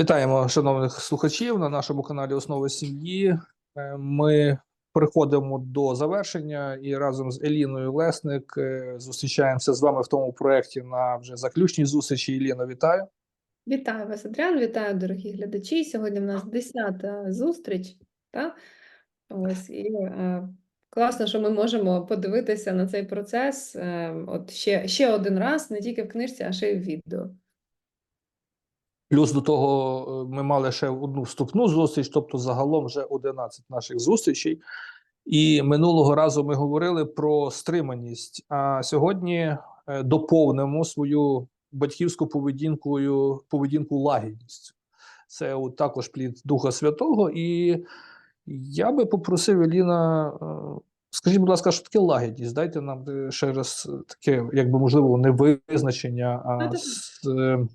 Вітаємо шановних слухачів на нашому каналі Основи сім'ї. Е, Ми приходимо до завершення і разом з Еліною Лесник е, зустрічаємося з вами в тому проєкті на вже заключній зустрічі. Еліно, вітаю. Вітаю вас, Адріан, вітаю, дорогі глядачі. Сьогодні в нас 10-та зустріч. Та? Ось, і е, класно, що ми можемо подивитися на цей процес е, от ще, ще один раз, не тільки в книжці, а ще й в відео. Плюс до того е, ми мали ще одну вступну зустріч, тобто загалом вже 11 наших зустрічей. І минулого разу ми говорили про стриманість. А сьогодні е, доповнимо свою батьківську поведінкою поведінку лагідністю. Це от також плід Духа Святого. І я би попросив Еліна, е, скажіть, будь ласка, що таке лагідність? Дайте нам ще раз таке, якби можливо, не визначення, а Давайте.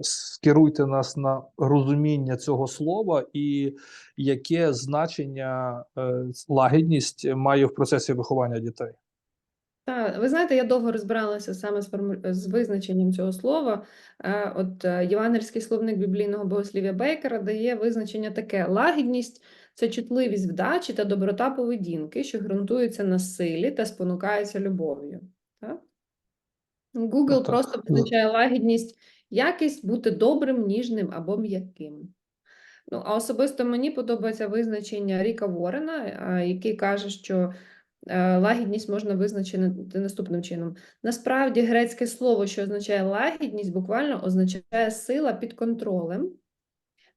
Е, скеруйте нас на розуміння цього слова і яке значення е, лагідність має в процесі виховання дітей. Та, ви знаєте, я довго розбиралася саме з, визначенням цього слова. Е, От е, Євангельський словник біблійного богослів'я Бейкера дає визначення таке: лагідність це чутливість вдачі та доброта поведінки, що ґрунтується на силі та спонукається любов'ю. Google Так. просто позначає лагідність, якість бути добрим, ніжним або м'яким. Ну, а особисто мені подобається визначення Ріка Ворена, який каже, що е, лагідність можна визначити наступним чином. Насправді, грецьке слово, що означає лагідність, буквально означає сила під контролем.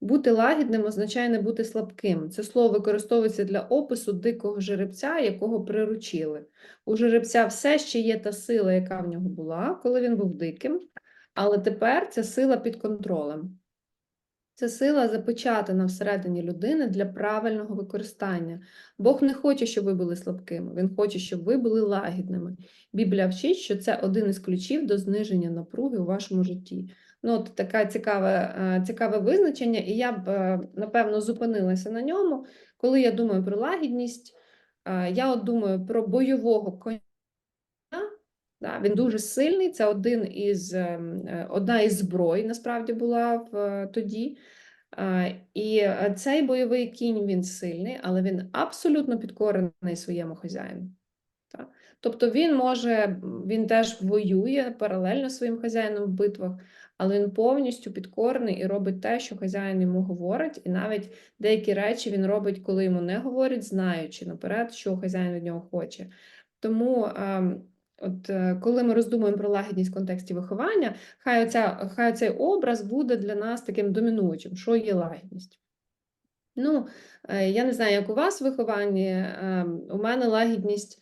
Бути лагідним означає не бути слабким. Це слово використовується для опису дикого жеребця, якого приручили. У жеребця все ще є та сила, яка в нього була, коли він був диким, але тепер ця сила під контролем. Це сила запечатана всередині людини для правильного використання. Бог не хоче, щоб ви були слабкими, Він хоче, щоб ви були лагідними. Біблія вчить, що це один із ключів до зниження напруги у вашому житті. Ну, от таке цікаве, цікаве визначення, і я б, е, напевно, зупинилася на ньому. Коли я думаю про лагідність, е, я от думаю про бойового коня. Да, він дуже сильний. Це один із, ем, е, одна із зброй, насправді була в, е, тоді. Е, І е, цей бойовий кінь він сильний, але він абсолютно підкорений своєму хазяїну. Тобто він може, він теж воює паралельно своїм хазяїном в битвах, але він повністю підкорений і робить те, що хазяїн йому говорить, і навіть деякі речі він робить, коли йому не говорять, знаючи наперед, що хазяїн від нього хоче. Тому, ем, от е, коли ми роздумуємо про лагідність в контексті виховання, хай, оця, хай цей образ буде для нас таким домінуючим, що є лагідність. Ну, е, я не знаю, як у вас виховання, ем, у мене лагідність,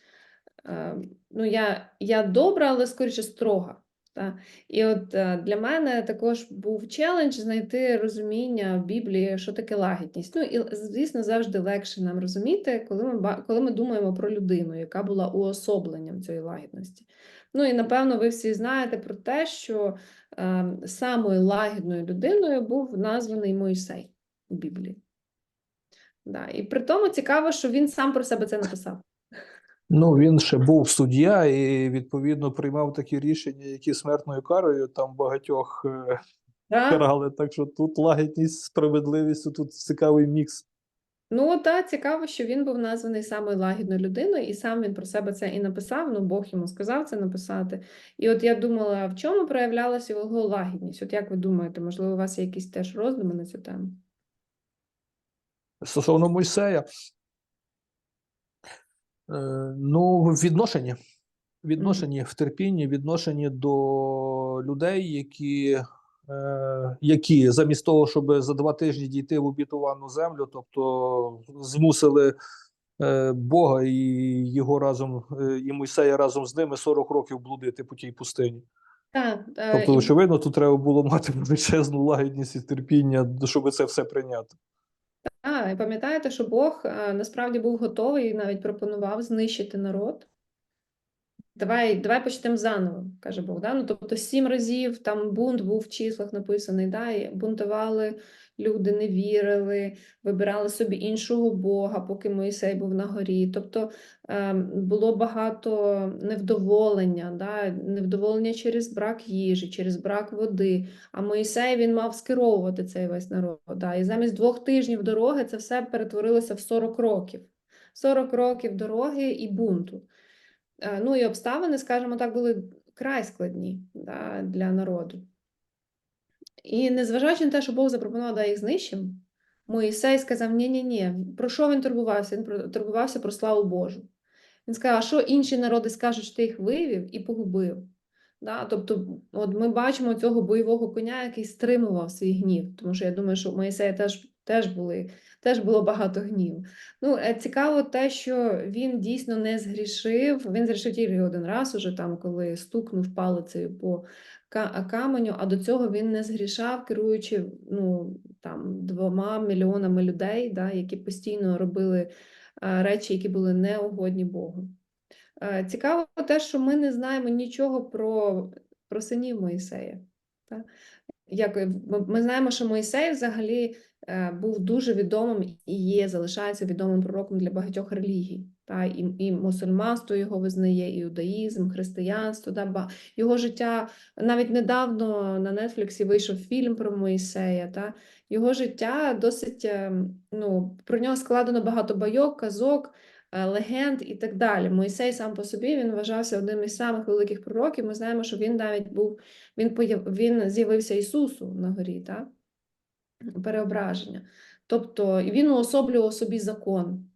ем, ну, я, я добра, але скоріше строга. Та? І от е, для мене також був челендж знайти розуміння в Біблії, що таке лагідність. Ну і звісно, завжди легше нам розуміти, коли ми, коли ми думаємо про людину, яка була уособленням цієї лагідності. Ну і напевно, ви всі знаєте про те, що е, самою лагідною людиною був названий Мойсей у Біблії. Да. І при тому цікаво, що він сам про себе це написав. Ну він ще був суддя і відповідно приймав такі рішення, які смертною карою там багатьох е, карали. Так що тут лагідність, справедливість, тут цікавий мікс. Ну, так, цікаво, що він був названий самою лагідною людиною, і сам він про себе це і написав. Ну, Бог йому сказав це написати. І от я думала, в чому проявлялася його лагідність? От як ви думаєте, можливо, у вас є якісь теж роздуми на цю тему? Стосовно Мойсея, е, ну, відношення. Відношені в терпінні, відношені до людей, які, е, які замість того, щоб за два тижні дійти в обітовану землю, тобто змусили е, Бога і його разом, е, і Мойсея разом з ними 40 років блудити по тій пустині. Так, е, Тобто, і- очевидно, тут треба було мати величезну лагідність і терпіння, щоб це все прийняти. І пам'ятаєте, що Бог е, насправді був готовий і навіть пропонував знищити народ. Давай, давай почнемо заново, каже Бог. Да? Ну, тобто сім разів там бунт був в числах написаний, да? і бунтували люди, не вірили, вибирали собі іншого Бога, поки Моїсей був на горі. Тобто ем, було багато невдоволення, да? невдоволення через брак їжі, через брак води. А Моїсей він мав скеровувати цей весь народ. Да? І замість двох тижнів дороги це все перетворилося в 40 років. 40 років дороги і бунту. Е, Ну і обставини, скажімо так, були край складні да, для народу. І незважаючи на те, що Бог запропонував, да, їх знищимо, Моїсей сказав: ні ні ні про що він турбувався? Він турбувався про славу Божу. Він сказав, а що інші народи скажуть, що ти їх вивів і погубив. Да? Тобто, от ми бачимо цього бойового коня, який стримував свій гнів, тому що я думаю, що у Моїсея теж, теж, були, теж було багато гніву. Ну, е, цікаво те, що він дійсно не згрішив. Він згрішив тільки один раз, уже там, коли стукнув палицею по каменю, а до цього він не згрішав, керуючи ну, там, двома мільйонами людей, да, які постійно робили е, речі, які були неугодні Богу. Е, Цікаво те, що ми не знаємо нічого про, про синів Моїсея. Та? Як, е, ми, знаємо, що Моїсей взагалі був дуже відомим і є, залишається відомим пророком для багатьох релігій. Та? І, і мусульманство його визнає, і іудаїзм, християнство. Та? Його життя навіть недавно на Нетфліксі вийшов фільм про Моїсея. Та? Його життя досить, е, ну, про нього складено багато байок, казок е, легенд і так далі. Мойсей сам по собі він вважався одним із самих великих пророків. Ми знаємо, що він навіть був, він появ, він з'явився Ісусу на горі, так? переображення. Тобто він уособлював собі закон.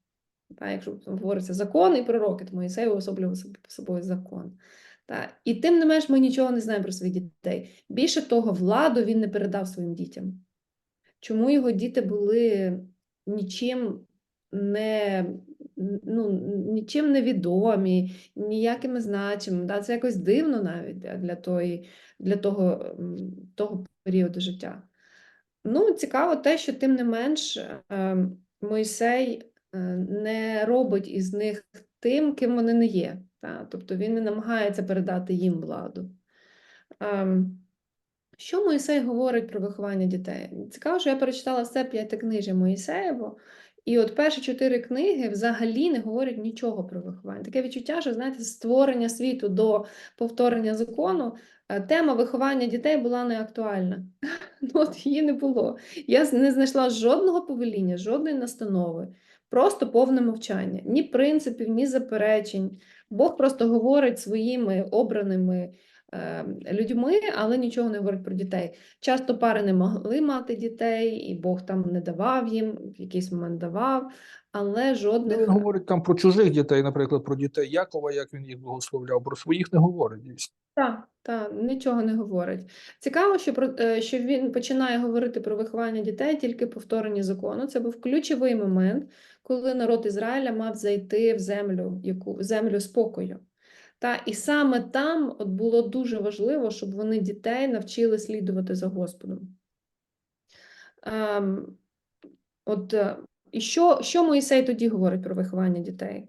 Так, якщо говориться закон і пророки, то Моїсей уособлював собою закон. Так. І тим не менш ми нічого не знаємо про своїх дітей. Більше того, владу він не передав своїм дітям. Чому його діти були нічим не, ну, нічим не відомі, ніякими значимими. Да? Це якось дивно навіть для, тої, для того, того періоду життя. Ну, цікаво те, що тим не менш е, Мойсей е, не робить із них тим, ким вони не є. Та? Тобто він не намагається передати їм владу. Ем, Що Моїсей говорить про виховання дітей? Цікаво, що я перечитала все п'ятикнижжя Моїсеєво, і от перші чотири книги взагалі не говорять нічого про виховання. Таке відчуття, що знаєте, з створення світу до повторення закону е, тема виховання дітей була не актуальна. Ну, от її не було. Я не знайшла жодного повеління, жодної настанови, просто повне мовчання, ні принципів, ні заперечень. Бог просто говорить своїми обраними е, людьми, але нічого не говорить про дітей. Часто пари не могли мати дітей, і Бог там не давав їм, в якийсь момент давав, але жодних. Він говорить там про чужих дітей, наприклад, про дітей Якова, як він їх благословляв, про своїх не говорить. дійсно. Так, так, нічого не говорить. Цікаво, що про е, що він починає говорити про виховання дітей тільки повторені закону. Це був ключовий момент, коли народ Ізраїля мав зайти в землю, яку землю спокою. Та і саме там от було дуже важливо, щоб вони дітей навчили слідувати за Господом. Ем, от е, і що, що Моїсей тоді говорить про виховання дітей?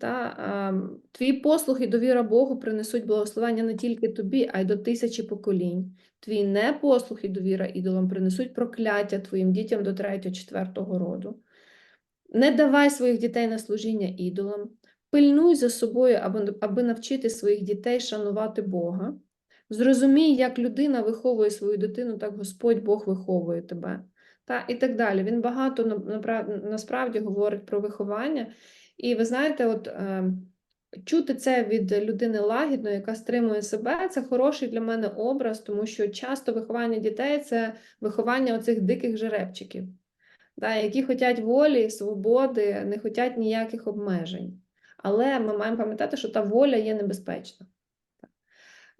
Та, ем, твій послух і довіра Богу принесуть благословення не тільки тобі, а й до тисячі поколінь. Твій непослух і довіра ідолам принесуть прокляття твоїм дітям до третього, четвертого роду. Не давай своїх дітей на служіння ідолам, пильнуй за собою, аби, навчити своїх дітей шанувати Бога. Зрозумій, як людина виховує свою дитину, так Господь Бог виховує тебе. Та, і так далі. Він багато насправді говорить про виховання. І ви знаєте, от е, чути це від людини лагідної, яка стримує себе, це хороший для мене образ, тому що часто виховання дітей це виховання оцих диких жеребчиків, да, які хочуть волі, свободи, не хочуть ніяких обмежень. Але ми маємо пам'ятати, що та воля є небезпечна.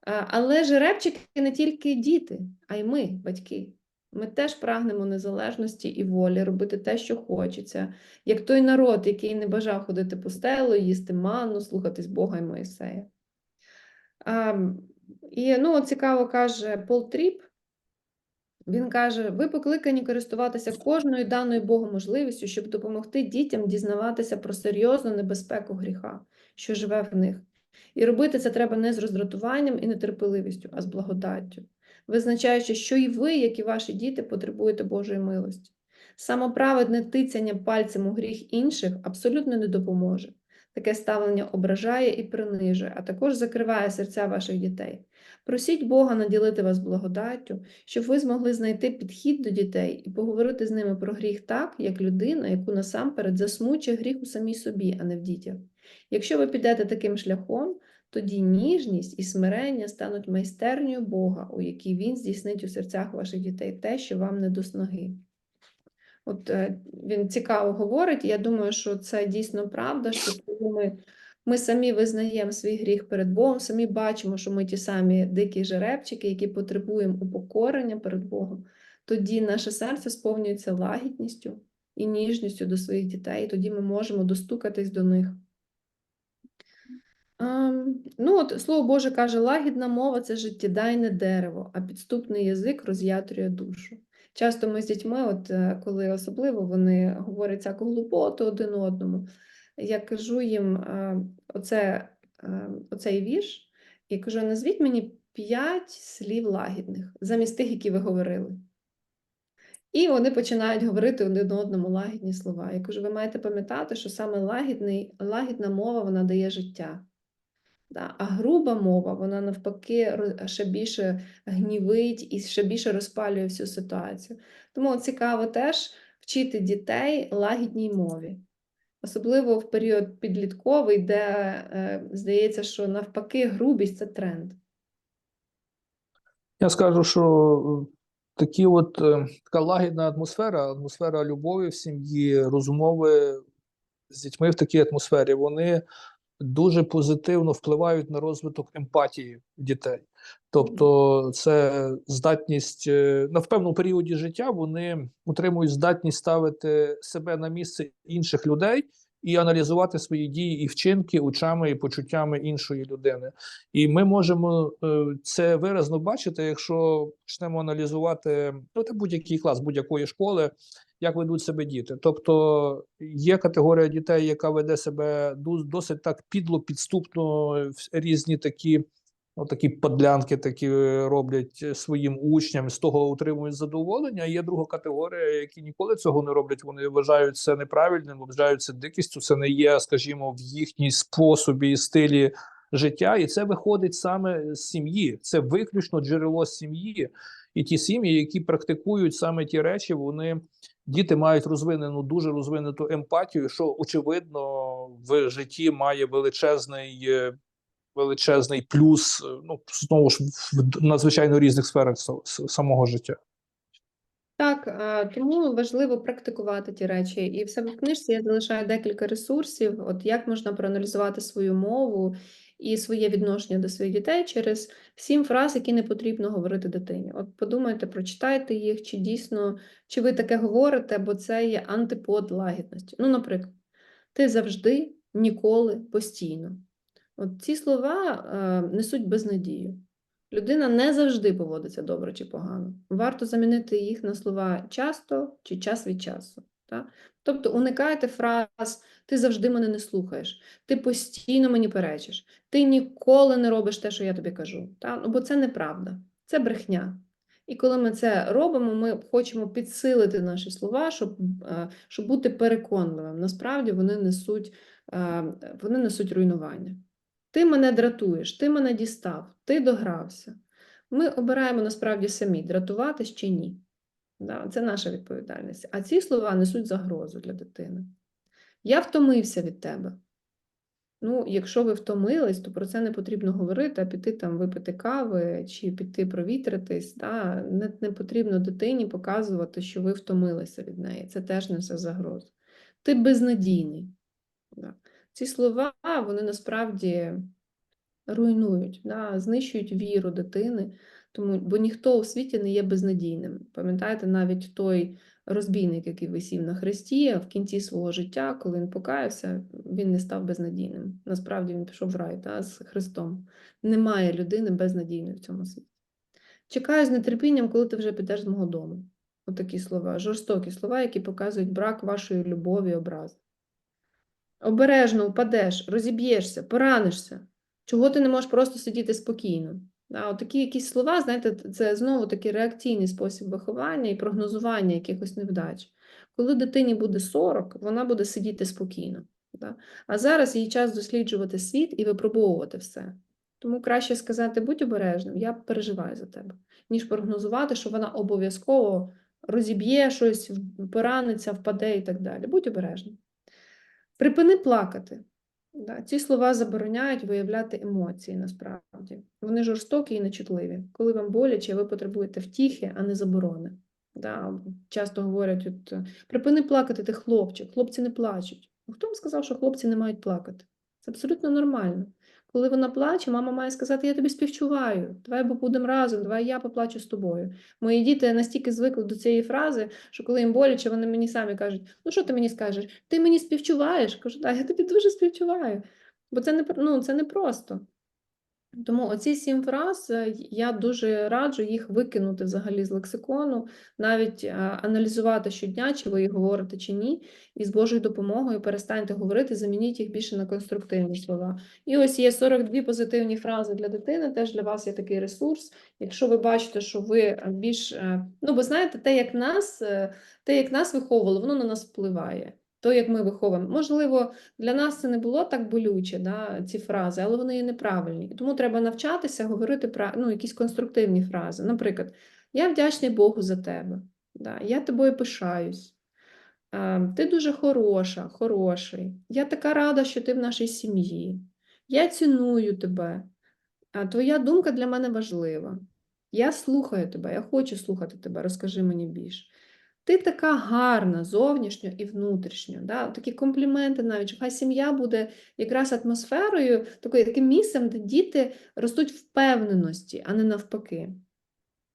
Але жеребчики не тільки діти, а й ми, батьки. Ми теж прагнемо незалежності і волі, робити те, що хочеться, як той народ, який не бажав ходити по стелу, їсти манну, слухатись Бога і Моїсея. А, і ну, цікаво каже Пол Тріп. Він каже: ви покликані користуватися кожною даною Богом можливістю, щоб допомогти дітям дізнаватися про серйозну небезпеку гріха, що живе в них, І робити це треба не з роздратуванням і нетерпеливістю, а з благодаттю, визначаючи, що і ви, як і ваші діти, потребуєте Божої милості. Самоправедне тицяння пальцем у гріх інших абсолютно не допоможе. Таке ставлення ображає і принижує, а також закриває серця ваших дітей. Просіть Бога наділити вас благодаттю, щоб ви змогли знайти підхід до дітей і поговорити з ними про гріх так, як людина, яку насамперед засмучує гріх у самій собі, а не в дітях. Якщо ви підете таким шляхом, тоді ніжність і смирення стануть майстернею Бога, у якій Він здійснить у серцях ваших дітей те, що вам не до снаги. От е, він цікаво говорить, і я думаю, що це дійсно правда, що коли ми, ми самі визнаємо свій гріх перед Богом, самі бачимо, що ми ті самі дикі жеребчики, які потребуємо упокорення перед Богом, тоді наше серце сповнюється лагідністю і ніжністю до своїх дітей, і тоді ми можемо достукатись до них. Ем, ну, от слово Боже каже, лагідна мова це життєдайне дерево, а підступний язик роз'ятрює душу. Часто ми з дітьми, от е, коли особливо вони говорять всяку глупоту один одному, я кажу їм е, оце, е, оцей вірш, і кажу, назвіть мені п'ять слів лагідних, замість тих, які ви говорили. І вони починають говорити один одному лагідні слова. Я кажу, ви маєте пам'ятати, що саме лагідний, лагідна мова вона дає життя. Да? А груба мова, вона навпаки ще більше гнівить і ще більше розпалює всю ситуацію. Тому цікаво теж вчити дітей лагідній мові. Особливо в період підлітковий, де е, здається, що навпаки грубість це тренд. Я скажу, що е, такі от е, така лагідна атмосфера, атмосфера любові в сім'ї, розмови з дітьми в такій атмосфері, вони дуже позитивно впливають на розвиток емпатії дітей. Тобто, це здатність е, на в певному періоді життя вони отримують здатність ставити себе на місце інших людей і аналізувати свої дії і вчинки очами і почуттями іншої людини. І ми можемо е, це виразно бачити, якщо почнемо аналізувати ну, будь-який клас будь-якої школи, як ведуть себе діти. Тобто є категорія дітей, яка веде себе досить так підло, підступно, різні такі. Ну, такі подлянки такі е, роблять е, своїм учням, з того отримують задоволення. Є друга категорія, які ніколи цього не роблять. Вони вважають це неправильним, вважають це дикістю. Це не є, скажімо, в їхній способі і стилі життя, і це виходить саме з сім'ї. Це виключно джерело сім'ї. І ті сім'ї, які практикують саме ті речі, вони діти мають розвинену дуже розвинуту емпатію, що очевидно в житті має величезний. е, Величезний плюс, е, ну знову ж в надзвичайно різних сферах самого життя. Так, тому важливо практикувати ті речі. І в себе в книжці я залишаю декілька ресурсів, от як можна проаналізувати свою мову і своє відношення до своїх дітей через сім фраз, які не потрібно говорити дитині. От подумайте, прочитайте їх, чи дійсно, чи ви таке говорите, бо це є антипод лагідності. Ну, наприклад, ти завжди, ніколи, постійно. От ці слова е, несуть безнадію. Людина не завжди поводиться добре чи погано. Варто замінити їх на слова часто чи час від часу. Так? Тобто уникайте фраз ти завжди мене не слухаєш, ти постійно мені перечиш, ти ніколи не робиш те, що я тобі кажу. Так? Ну, бо це неправда, це брехня. І коли ми це робимо, ми хочемо підсилити наші слова, щоб, е, щоб бути переконливим. Насправді вони несуть, е, вони несуть руйнування. Ти мене дратуєш, ти мене дістав, ти догрався. Ми обираємо насправді самі, дратуватись чи ні. Да, це наша відповідальність. А ці слова несуть загрозу для дитини. Я втомився від тебе. Ну, якщо ви втомились, то про це не потрібно говорити, а піти там випити кави чи піти провітритись. Да? Не, не потрібно дитині показувати, що ви втомилися від неї. Це теж несе загрозу. Ти безнадійний. Да. Ці слова, вони насправді руйнують, да, знищують віру дитини, тому, бо ніхто у світі не є безнадійним. Пам'ятаєте, навіть той розбійник, який висів на хресті, в кінці свого життя, коли він покаявся, він не став безнадійним. Насправді він пішов в рай да, з Христом. Немає людини безнадійної в цьому світі. Чекаю з нетерпінням, коли ти вже підеш з мого дому. Отакі слова, жорстокі слова, які показують брак вашої любові, і образи. Обережно впадеш, розіб'єшся, поранишся. Чого ти не можеш просто сидіти спокійно? От такі якісь слова, знаєте, це знову такий реакційний спосіб виховання і прогнозування якихось невдач. Коли дитині буде 40, вона буде сидіти спокійно. Да? А зараз їй час досліджувати світ і випробовувати все. Тому краще сказати, будь обережним, я переживаю за тебе, ніж прогнозувати, що вона обов'язково розіб'є щось, пораниться, впаде і так далі. Будь обережним. Припини плакати. Да, ці слова забороняють виявляти емоції насправді. Вони жорстокі і нечутливі. Коли вам боляче, ви потребуєте втіхи, а не заборони. Да, часто говорять: от, припини плакати, ти хлопчик, хлопці не плачуть. Ну, Хто вам сказав, що хлопці не мають плакати? Це абсолютно нормально. Коли вона плаче, мама має сказати: Я тобі співчуваю, давай бо будемо разом, давай я поплачу з тобою. Мої діти настільки звикли до цієї фрази, що коли їм боляче, вони мені самі кажуть: Ну що ти мені скажеш? Ти мені співчуваєш? Кажу, так, я тобі дуже співчуваю. Бо це не ну, це не просто. Тому оці сім фраз е, я дуже раджу їх викинути взагалі з лексикону, навіть е, аналізувати щодня, чи ви їх говорите чи ні, і з Божою допомогою перестаньте говорити, замініть їх більше на конструктивні слова. І ось є 42 позитивні фрази для дитини, теж для вас є такий ресурс. Якщо ви бачите, що ви е, більш, ну бо знаєте, те, як нас, те, як нас виховували, воно на нас впливає. То, як ми виховуємо. Можливо, для нас це не було так болюче, да, ці фрази, але вони є неправильні. Тому треба навчатися говорити пра- ну, якісь конструктивні фрази. Наприклад, я вдячний Богу за тебе. Да, я тобою пишаюсь. Ти дуже хороша, хороший. Я така рада, що ти в нашій сім'ї. Я ціную тебе. Твоя думка для мене важлива. Я слухаю тебе, я хочу слухати тебе, розкажи мені більше. Ти така гарна зовнішньо і внутрішньо. Да? Такі компліменти навіть, що хай сім'я буде якраз атмосферою, такою, таким місцем, де діти ростуть впевненості, а не навпаки.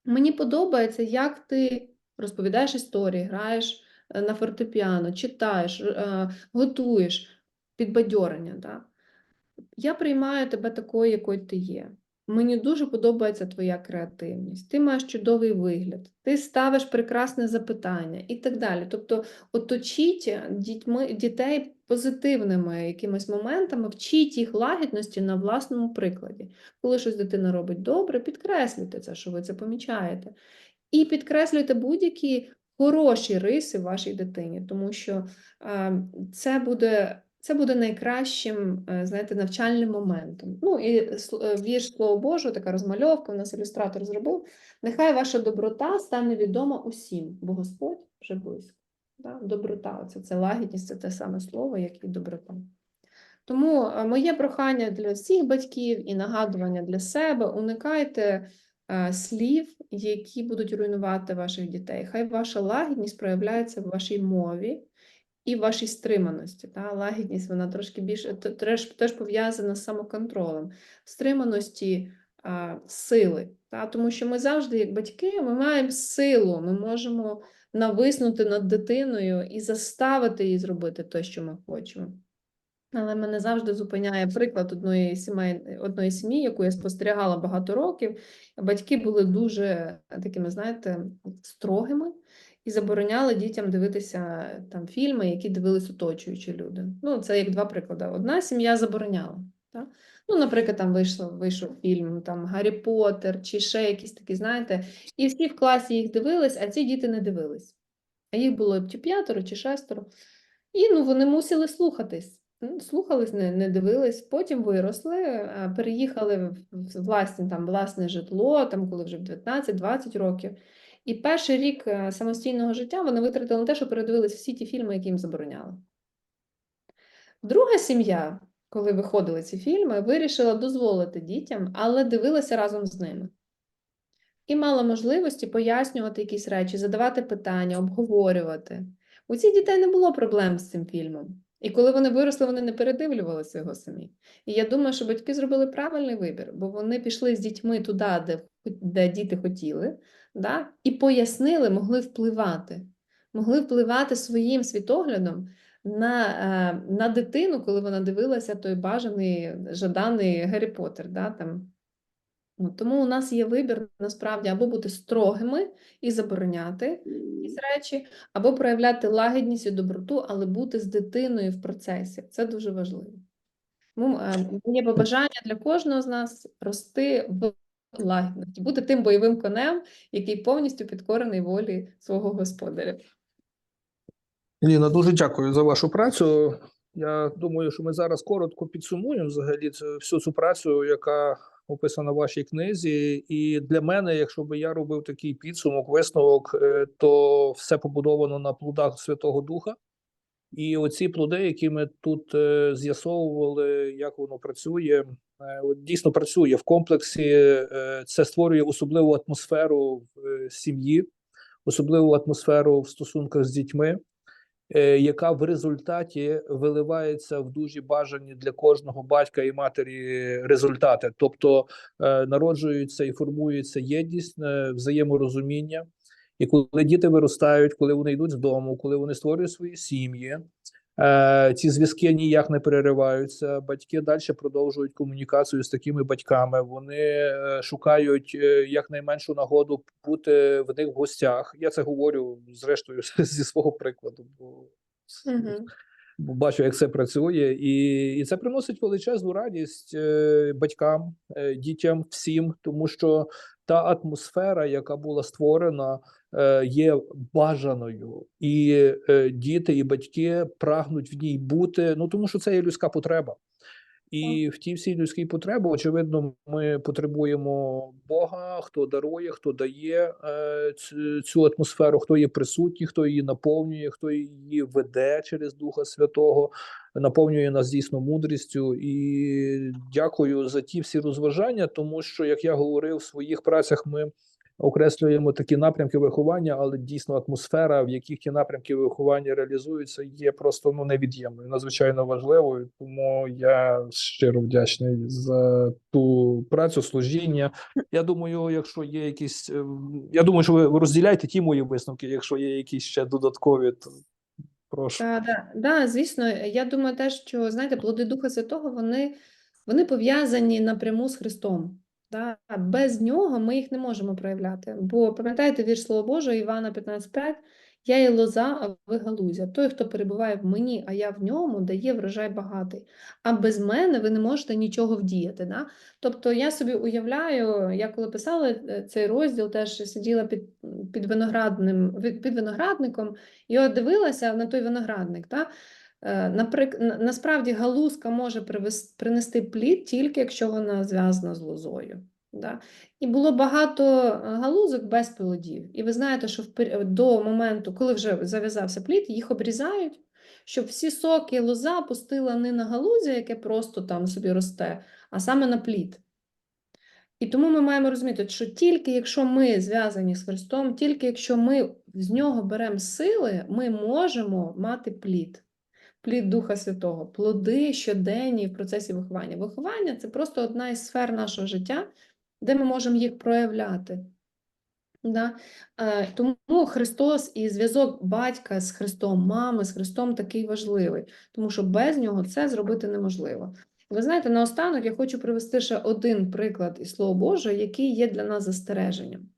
Мені подобається, як ти розповідаєш історії, граєш е, на фортепіано, читаєш, е, готуєш підбадьорення. Да? Я приймаю тебе такою, якою ти є. Мені дуже подобається твоя креативність. Ти маєш чудовий вигляд, ти ставиш прекрасне запитання і так далі. Тобто, оточіть дітьми, дітей позитивними якимись моментами, вчіть їх лагідності на власному прикладі. Коли щось дитина робить добре, підкреслюйте це, що ви це помічаєте. І підкреслюйте будь-які хороші риси вашій дитині, тому що е, це буде. Це буде найкращим, е, знаєте, навчальним моментом. Ну і е, вірш Слово Боже, така розмальовка, у нас ілюстратор зробив. Нехай ваша доброта стане відома усім, бо Господь вже близько. Да? Доброта, це, це лагідність, це те саме слово, як і доброта. Тому е, моє прохання для всіх батьків і нагадування для себе: уникайте е, слів, які будуть руйнувати ваших дітей. Хай ваша лагідність проявляється в вашій мові і вашій стриманості. Та? Лагідність вона трошки більше теж, теж пов'язана з самоконтролем, стриманості а, сили. Та? Тому що ми завжди, як батьки, ми маємо силу, ми можемо нависнути над дитиною і заставити її зробити те, що ми хочемо. Але мене завжди зупиняє приклад одної сімей, одної сім'ї, яку я спостерігала багато років. Батьки були дуже такими, знаєте, строгими і забороняли дітям дивитися там фільми, які дивились оточуючі люди. Ну, це як два приклади. Одна сім'я забороняла. Так? Ну, наприклад, там вийшло, вийшов фільм там Гаррі Поттер чи ще якісь такі, знаєте, і всі в класі їх дивились, а ці діти не дивились. А їх було чи п'ятеро, чи шестеро. І ну, вони мусили слухатись. Ну, Слухались, не, не дивились, потім виросли, переїхали в власне, там, власне житло, там, коли вже в 19-20 років. І перший рік е, самостійного життя вони витратили на те, що передивились всі ті фільми, які їм забороняли. Друга сім'я, коли виходили ці фільми, вирішила дозволити дітям, але дивилася разом з ними. І мала можливості пояснювати якісь речі, задавати питання, обговорювати. У цих дітей не було проблем з цим фільмом. І коли вони виросли, вони не передивлювалися його самі. І я думаю, що батьки зробили правильний вибір, бо вони пішли з дітьми туди, де, де діти хотіли, да? і пояснили, могли впливати. Могли впливати своїм світоглядом на, е, на дитину, коли вона дивилася той бажаний, жаданий Гаррі Поттер. Да? Там. Ну, тому у нас є вибір насправді або бути строгими і забороняти якісь речі, або проявляти лагідність і доброту, але бути з дитиною в процесі. Це дуже важливо. Тому е, моє побажання для кожного з нас рости в лагідності, бути тим бойовим конем, який повністю підкорений волі свого господаря. Ліна, дуже дякую за вашу працю. Я думаю, що ми зараз коротко підсумуємо взагалі всю цю працю, яка описана в вашій книзі. І для мене, якщо би я робив такий підсумок, висновок, е, то все побудовано на плодах Святого Духа. І оці плоди, які ми тут е, з'ясовували, як воно працює, дійсно працює в комплексі. Е, це створює особливу атмосферу в е, сім'ї, особливу атмосферу в стосунках з дітьми е, яка в результаті виливається в дуже бажані для кожного батька і матері результати. Тобто е, народжується і формується єдність, е, взаєморозуміння. І коли діти виростають, коли вони йдуть з дому, коли вони створюють свої сім'ї, е, ці зв'язки ніяк не перериваються. Батьки далі продовжують комунікацію з такими батьками. Вони е, шукають е, якнайменшу нагоду бути в них в гостях. Я це говорю зрештою зі свого прикладу. Бо бо бачу, як це працює, і, і це приносить величезну радість е, батькам, е, дітям, всім, тому що та атмосфера, яка була створена, е, є бажаною, і е, діти і батьки прагнуть в ній бути. Ну тому що це є людська потреба. І в тій всій людській потребі, очевидно, ми потребуємо Бога, хто дарує, хто дає е, цю атмосферу, хто є присутній, хто її наповнює, хто її веде через Духа Святого, наповнює нас дійсно мудрістю. І дякую за ті всі розважання, тому що, як я говорив в своїх працях, ми окреслюємо такі напрямки виховання, але дійсно атмосфера, в яких ті напрямки виховання реалізуються, є просто ну невід'ємною, надзвичайно важливою. Тому я щиро вдячний за ту працю, служіння. Я думаю, якщо є якісь, е, я думаю, що ви розділяєте ті мої висновки. Якщо є якісь ще додаткові, то прошу. Так, да, да, звісно, я думаю, те, що знаєте, плоди Духа Святого, вони, вони пов'язані напряму з Христом. Да? Без нього ми їх не можемо проявляти. Бо пам'ятаєте вірш Слова Божого Івана 15,5? Я є лоза, а ви галузя. Той, хто перебуває в мені, а я в ньому, дає врожай багатий. А без мене ви не можете нічого вдіяти. Да? Тобто я собі уявляю, я коли писала е, цей розділ, теж сиділа під, під, виноградним, під виноградником, і от дивилася на той виноградник. Та? Е. Насправді галузка може привес- принести плід тільки якщо вона зв'язана з лозою. Да? І було багато е, галузок без плодів. І ви знаєте, що до моменту, коли вже зав'язався плід, їх обрізають, щоб всі соки лоза пустила не на галузя, яке просто там собі росте, а саме на плід. І тому ми маємо розуміти, що тільки якщо ми зв'язані з Христом, тільки якщо ми з нього беремо сили, ми можемо мати плід. Плід Духа Святого, плоди щоденні в процесі виховання. Виховання це просто одна із сфер нашого життя, де ми можемо їх проявляти. Да? Е, Тому Христос і зв'язок батька з Христом, мами з Христом такий важливий, тому що без нього це зробити неможливо. Ви знаєте, наостанок я хочу привести ще один приклад із Слова Божого, який є для нас застереженням.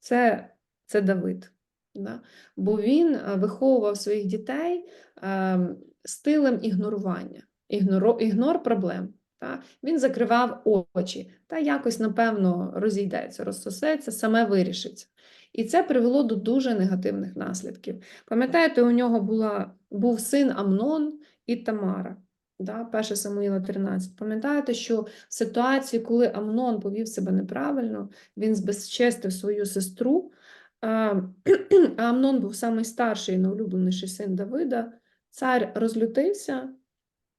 Це, це Давид. Да? Бо він е, виховував своїх дітей е, стилем ігнорування, ігноро, ігнор проблем. Та? Він закривав очі та якось, напевно, розійдеться, розсосеться, саме вирішиться. І це привело до дуже негативних наслідків. Пам'ятаєте, у нього була, був син Амнон і Тамара. Да, 1 Самуїла 13. Пам'ятаєте, що в ситуації, коли Амнон повів себе неправильно, він збезчестив свою сестру, а Амнон був найстарший і найулюбленіший син Давида, цар розлютився,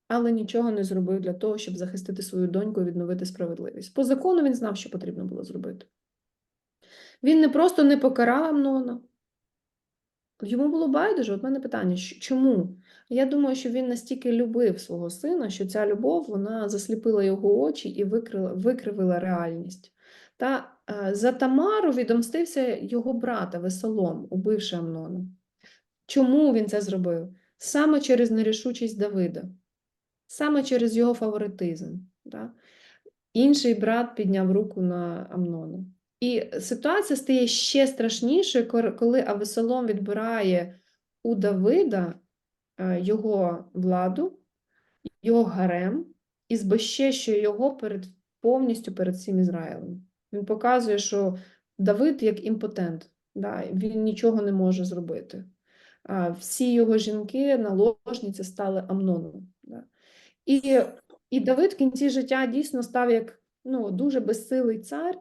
але нічого не зробив для того, щоб захистити свою доньку і відновити справедливість. По закону він знав, що потрібно було зробити. Він не просто не покарав Амнона. Йому було байдуже, от мене питання, чому? Я думаю, що він настільки любив свого сина, що ця любов вона засліпила його очі і викрила, викривила реальність. Та е, за Тамару відомстився його брата Весолом, убивши Амнона. Чому він це зробив? Саме через нерішучість Давида, саме через його фаворитизм. Да? Інший брат підняв руку на Амнона. І ситуація стає ще страшнішою, коли Авесолом відбирає у Давида е, його владу, його гарем, і збезчещує його перед повністю перед всім Ізраїлем. Він показує, що Давид як імпотент, да, він нічого не може зробити. Всі його жінки, наложниці стали Амноном. Да. І, і Давид в кінці життя дійсно став як ну, дуже безсилий цар,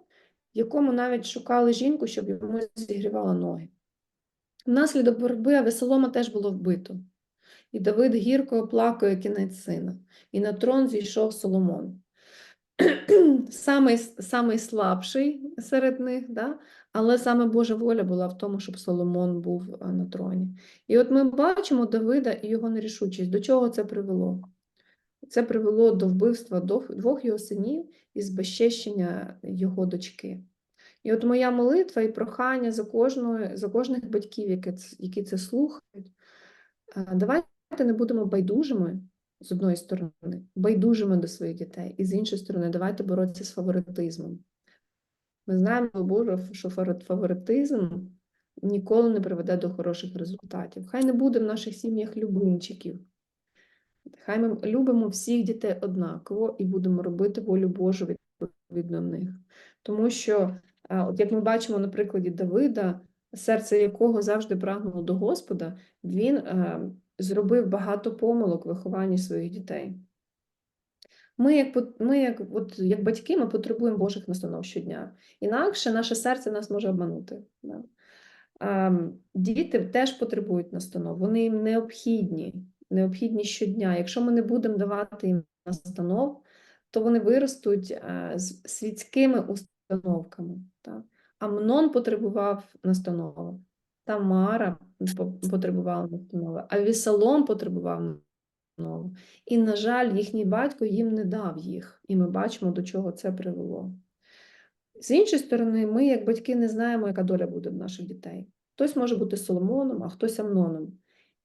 якому навіть шукали жінку, щоб йому зігрівала ноги. Внаслідок боротьби Авесолома теж було вбито. І Давид гірко оплакує кінець сина. І на трон зійшов Соломон. самий, самий слабший серед них, да? Але саме Божа воля була в тому, щоб Соломон був на троні. І от ми бачимо Давида і його нерішучість. До чого це привело? Це привело до вбивства двох двох його синів і збезчещення його дочки. І от моя молитва і прохання за кожного, за кожних батьків, які це, які це слухають, е, давайте не будемо байдужими з одної сторони, байдужими до своїх дітей, і з іншої сторони, давайте боротися з фаворитизмом. Ми знаємо, Боже, що фаворитизм ніколи не приведе до хороших результатів. Хай не буде в наших сім'ях любимчиків. Хай ми любимо всіх дітей однаково і будемо робити волю Божу відповідно них. Тому що, от як ми бачимо на прикладі Давида, серце якого завжди прагнуло до Господа, він е, зробив багато помилок в вихованні своїх дітей. Ми, як, ми як, от, як батьки, ми потребуємо Божих настанов щодня. Інакше наше серце нас може обманути. Да? Ем, Діти теж потребують настанов, вони їм необхідні, необхідні щодня. Якщо ми не будемо давати їм настанов, то вони виростуть е, з світськими установками. Так? Амнон потребував настанови, Тамара потребувала настанови, а Вісалом потребував настанови. І, на жаль, їхній батько їм не дав їх, і ми бачимо, до чого це привело. З іншої сторони, ми, як батьки, не знаємо, яка доля буде в наших дітей. Хтось може бути Соломоном, а хтось Амноном.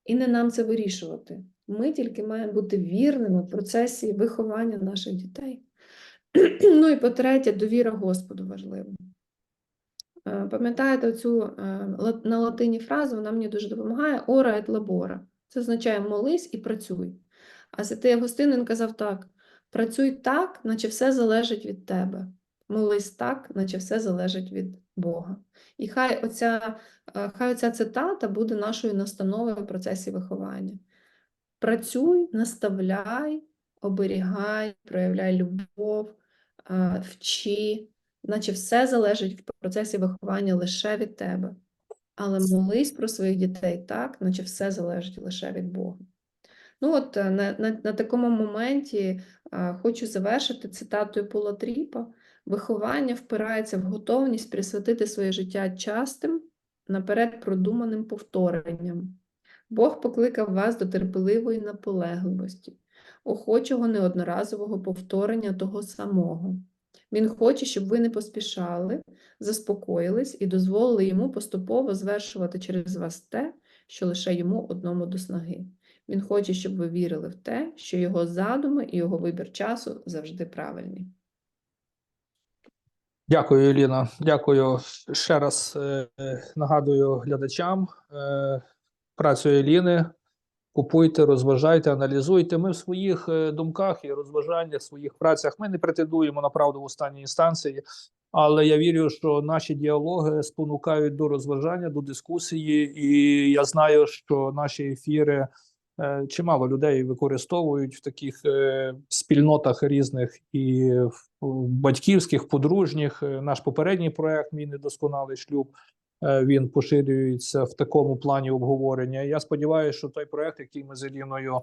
І не нам це вирішувати. Ми тільки маємо бути вірними в процесі виховання наших дітей. Ну і по-третє, довіра Господу важлива. Е, Пам'ятаєте цю на латині фразу, вона мені дуже допомагає ора et labora. Це означає молись і працюй. А святий Августинин казав так: працюй так, наче все залежить від тебе. Молись так, наче все залежить від Бога. І хай оця, е, хай оця цитата буде нашою настановою в процесі виховання. Працюй, наставляй, оберігай, проявляй любов, е, вчи, наче все залежить в процесі виховання лише від тебе. Але молись про своїх дітей так, наче все залежить лише від Бога. Ну от е, на, на, на такому моменті а, хочу завершити цитатою Пола Тріпа. Виховання впирається в готовність присвятити своє життя частим, наперед продуманим повторенням. Бог покликав вас до терпеливої наполегливості, охочого неодноразового повторення того самого. Він хоче, щоб ви не поспішали, заспокоїлись і дозволили йому поступово звершувати через вас те, що лише йому одному до снаги. Він хоче, щоб ви вірили в те, що його задуми і його вибір часу завжди правильні. Дякую, Еліна. Дякую ще раз. е, Нагадую глядачам е, працю Еліни. Купуйте, розважайте, аналізуйте. Ми в своїх е, думках і розважаннях, своїх працях ми не претендуємо на правду в останній інстанції, але я вірю, що наші діалоги спонукають до розважання, до дискусії, і я знаю, що наші ефіри е, чимало людей використовують в таких е, спільнотах різних і в, батьківських, подружніх. Наш попередній проект Мій недосконалий шлюб. Е, Він поширюється в такому плані обговорення. Я сподіваюся, що той проект, який ми з Еліною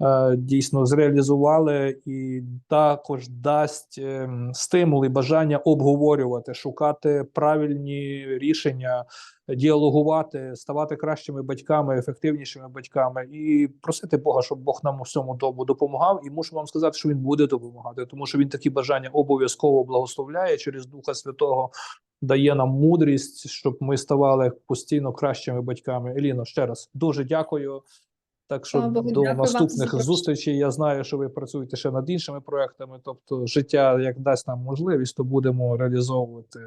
е, дійсно зреалізували, і також дасть ем, стимул і бажання обговорювати, шукати правильні рішення, діалогувати, ставати кращими батьками, ефективнішими батьками і просити Бога, щоб Бог нам у всьому тому допомагав. І мушу вам сказати, що він буде допомагати, тому що він такі бажання обов'язково благословляє через Духа Святого. Дає нам мудрість, щоб ми ставали постійно кращими батьками. Еліно, ще раз дуже дякую. Так що Богу, до вам наступних зустрічей. Я знаю, що ви працюєте ще над іншими проектами. Тобто, життя як дасть нам можливість, то будемо реалізовувати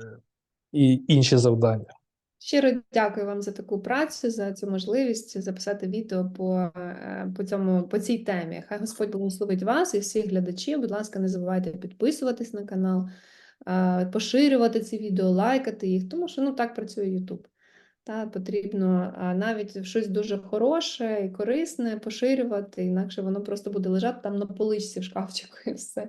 і інші завдання. Щиро дякую вам за таку працю, за цю можливість записати відео по, е, по, цьому, по цій темі. Хай Господь благословить вас і всіх глядачів. Будь ласка, не забувайте підписуватись на канал, поширювати ці відео, лайкати їх, тому що ну так працює YouTube. Та потрібно навіть щось дуже хороше і корисне поширювати, інакше воно просто буде лежати там на поличці в шкафчику і все.